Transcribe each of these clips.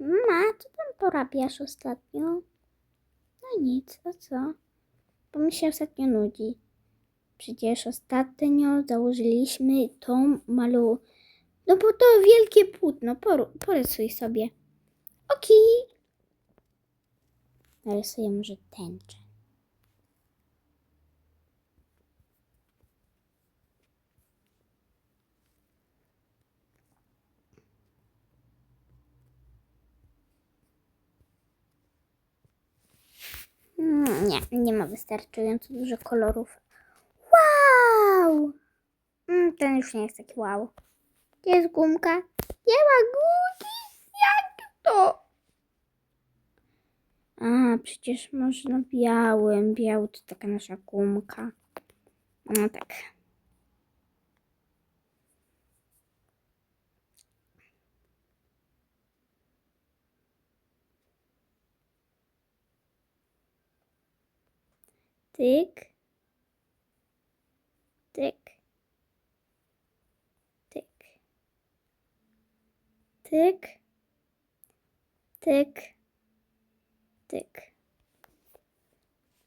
Mama, co tam porabiasz ostatnio? No nic, a co? Bo mi się ostatnio nudzi. Przecież ostatnio założyliśmy tą malu... No bo to wielkie płótno, Poru- porysuj sobie. Oki. Narysuję może tęczę. Mm, Nie, ma wystarczająco dużo kolorów. Wow! Mm, Ten już nie jest taki wow. Gdzie jest gumka? Nie ma gumki! Jak to? A, przecież można białym. Biały to taka nasza gumka. No tak. Tyk. Tyk. Tyk. Tyk. Tyk. Tyk.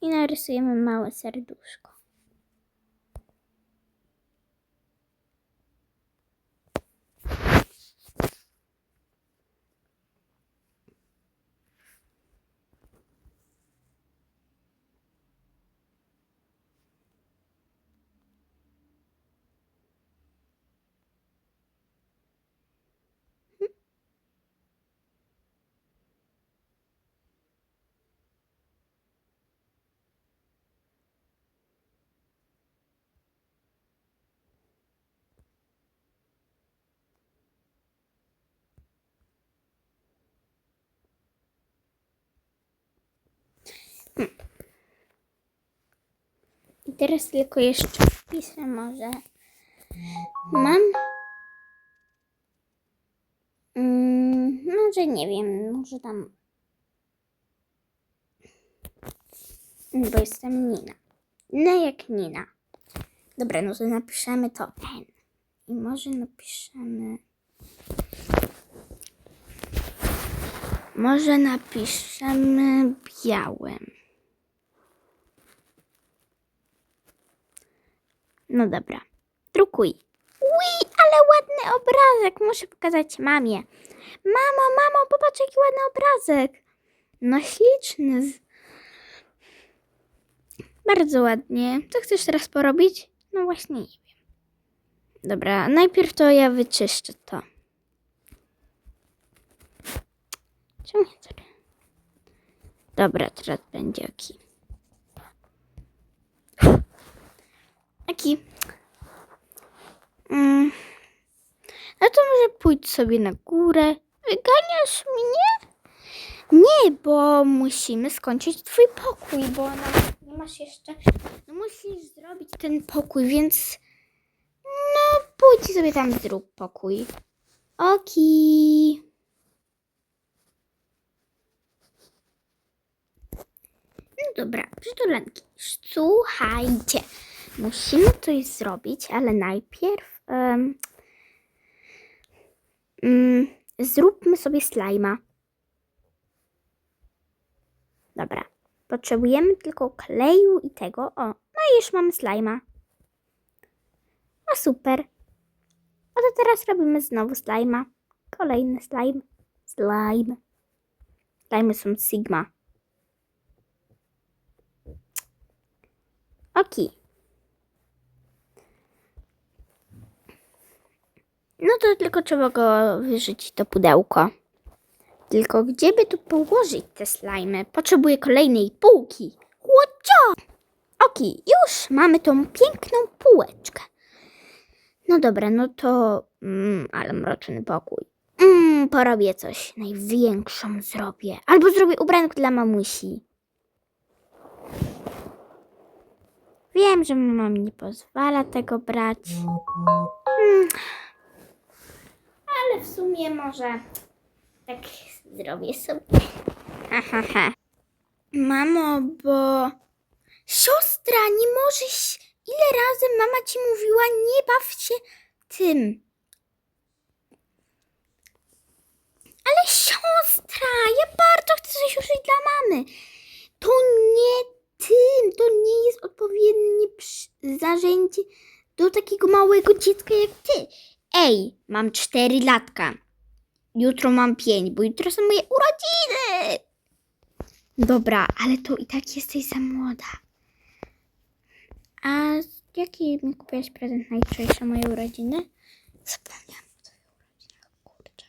I narysujemy małe serduszko. I teraz tylko jeszcze wpiszę może. Mam. Mm, może nie wiem, może tam. Bo jestem Nina. No jak Nina. Dobra, no to napiszemy to N. I może napiszemy. Może napiszemy białym. No dobra. Drukuj. Ui, ale ładny obrazek. Muszę pokazać mamie. Mamo, mamo, popatrz jaki ładny obrazek. No śliczny. Bardzo ładnie. Co chcesz teraz porobić? No właśnie nie wiem. Dobra, najpierw to ja wyczyszczę to. Czemu nie to? Dobra, teraz będzie oki. Aki. Mm. No to może pójdź sobie na górę. Wyganiasz mnie? Nie, bo musimy skończyć twój pokój, bo nie masz jeszcze. No musisz zrobić ten pokój, więc. No, pójdź sobie tam zrób pokój. Oki. No dobra, przytulanki. Słuchajcie. Musimy coś zrobić, ale najpierw em, mm, zróbmy sobie slajma. Dobra. Potrzebujemy tylko kleju i tego. O, no i już mamy slajma. No super. A to teraz robimy znowu slajma. Kolejny slime. Slime. Slimy są Sigma. Okej. No to tylko trzeba go wyrzucić to pudełko. Tylko gdzie by tu położyć te slajmy? Potrzebuję kolejnej półki. Łocio! Oki, już mamy tą piękną półeczkę. No dobra, no to... Mm, ale mroczny pokój. Mm, porobię coś. Największą zrobię. Albo zrobię ubranko dla mamusi. Wiem, że mama mi nie pozwala tego brać. Mm. Ale w sumie może tak zrobię sobie. Mamo, bo siostra, nie możesz. Ile razy mama ci mówiła, nie baw się tym. Ale siostra. stronę. To nie tym, to nie jest odpowiednie narzędzie do takiego małego dziecka jak ty. Ej, mam cztery latka. Jutro mam pięć, bo jutro są moje urodziny. Dobra, ale to i tak jesteś za młoda. A jaki mi kupiłaś prezent na jutrzejsze moje urodziny? Zapomniałam o twoich urodzinach, kurczę.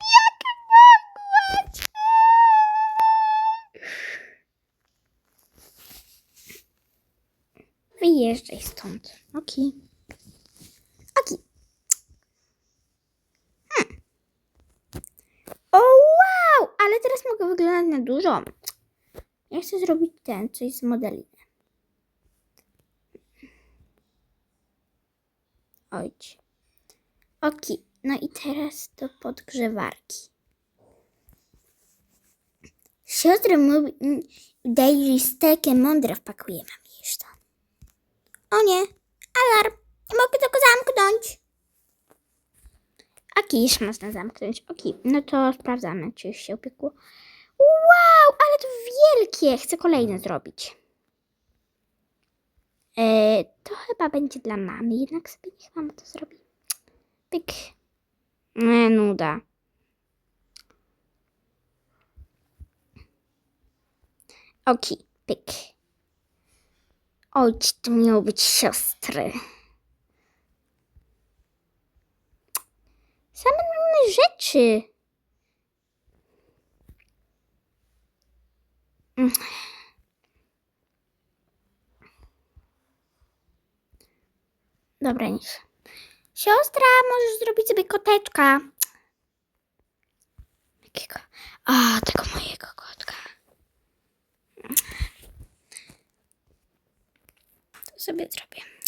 Jak mogłaś? Wyjeżdżaj stąd. Okej. Okej. Hmm. O wow! Ale teraz mogę wyglądać na dużo. Ja chcę zrobić ten, coś z modeliny. Ojcie. Okej. No i teraz do podgrzewarki. Siostry mówi, Daisy z tekiem mądre wpakuje mam to. O nie, alarm, nie mogę tego zamknąć. Okej, już można zamknąć. Okej, no to sprawdzamy, czy już się upiekło. Wow, ale to wielkie! Chcę kolejne zrobić. E, to chyba będzie dla mamy, jednak sobie niech mama to zrobi. Pyk. Nie, nuda. Okej, pyk. Oj, to miało być siostry. Rzeczy. Mm. Dobra, nic. Siostra, możesz zrobić sobie koteczka. Jakiego? A, tego mojego kotka. To sobie zrobię.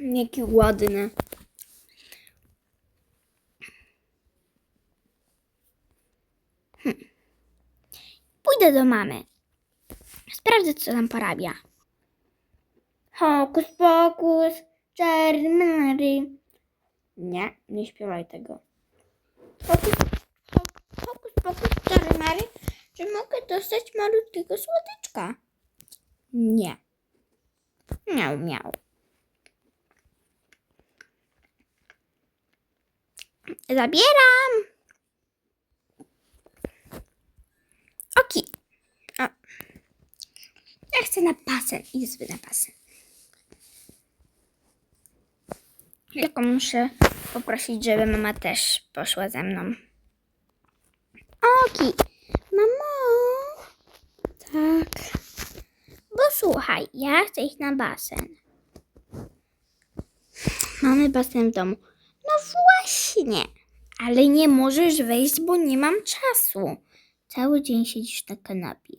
Jaki ładny. Hm. Pójdę do mamy. Sprawdzę, co tam porabia. Hokus pokus, czarny. Nie, nie śpiewaj tego. Hokus, ho, hokus pokus, czarny. Czy mogę dostać malutkiego słodyczka? Nie. Miał, miał. Zabieram. Oki. O. Ja chcę na basen. Sobie na basen. Tylko muszę poprosić, żeby mama też poszła ze mną. Oki. Mamo. Tak. Bo słuchaj, ja chcę iść na basen. Mamy basen w domu. No właśnie. Ale nie możesz wejść, bo nie mam czasu. Cały dzień siedzisz na kanapie.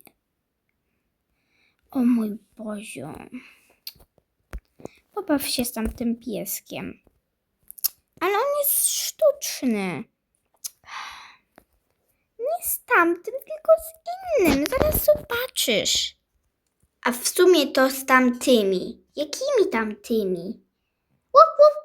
O mój Boziu. Pobaw się z tamtym pieskiem. Ale on jest sztuczny. Nie z tamtym, tylko z innym. Zaraz zobaczysz. A w sumie to z tamtymi. Jakimi tamtymi? Łup, łup,